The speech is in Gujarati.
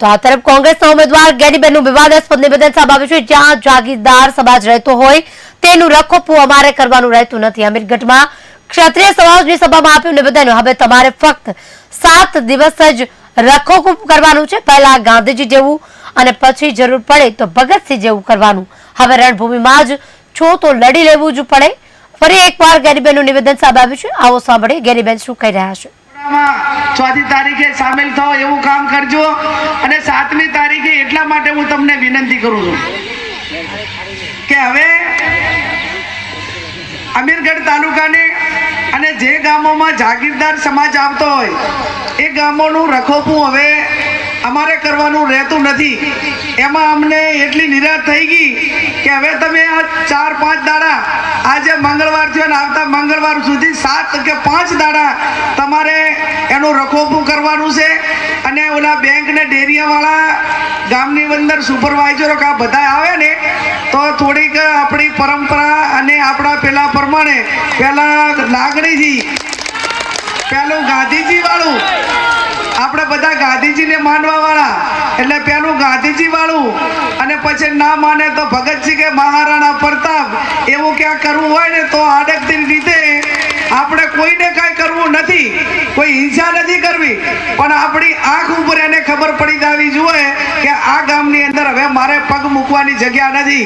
તો આ તરફ કોંગ્રેસના ઉમેદવાર ગેડીબેનનું વિવાદાસ્પદ નિવેદન સામે આવ્યું છે. જ્યાં જાગીરદાર સમાજ રહેતો હોય તેનું રખોપું અમારે કરવાનું રહેતું નથી. અમીરગઢમાં ક્ષત્રિય સમાજની સભામાં આપ્યું નિવેદન. હવે તમારે ફક્ત સાત દિવસ જ રખોપું કરવાનું છે. પહેલા ગાંધીજી જેવું અને પછી જરૂર પડે તો ભગતસિંહ જેવું કરવાનું. હવે રણભૂમિમાં જ છો તો લડી લેવું જ પડે. ફરી એકવાર ગેરીબેનનું નિવેદન સામે આવ્યું છે. આવો સાંભળીએ. ગેરીબેન શું કહી રહ્યા છે? ચોથી તારીખે સામેલ થાવ એવું કામ કરજો. અને સાતમી તારીખે એટલા માટે હું તમને વિનંતી કરું છું કે હવે અમીરગઢ તાલુકાને અને જે ગામોમાં જાગીરદાર સમાજ આવતો હોય, એ ગામોનું રખોપું હવે અમારે કરવાનું રહેતું નથી. એમાં અમને એટલી નિરાશ થઈ ગઈ કે હવે તમે આ ચાર, પાંચ દાડા આજે મંગળવાર થયો ને આવતા મંગળવાર સુધી સાત કે પાંચ દાડા તમારે એનું રખોપું કરવાનું છે. અને ઓલા બેંક ને ડેરિયાવાળા ગામની અંદર સુપરવાઇઝરો કા બધા આવે ને, તો થોડીક આપણી પરંપરા અને આપણા પેલા પ્રમાણે પેલા લાગણીથી, પેલું ગાંધીજી વાળું આપણે બધા ગાંધીજીને માનવા વાળા એટલે પેલું ગાંધીજી વાળું અને પછી ના માને તો ભગતસિંહ કે મહારાણા પ્રતાપ, એવું ક્યાંક કરવું હોય ને તો આડકતી રીતે આપણે કોઈને કાંઈ કરવું નથી. કોઈ હિંસા નથી કરવી. પણ આપણી આંખ ઉપર એને ખબર પડી જવી જોઈએ કે આ ગામની અંદર હવે મારે પગ મૂકવાની જગ્યા નથી.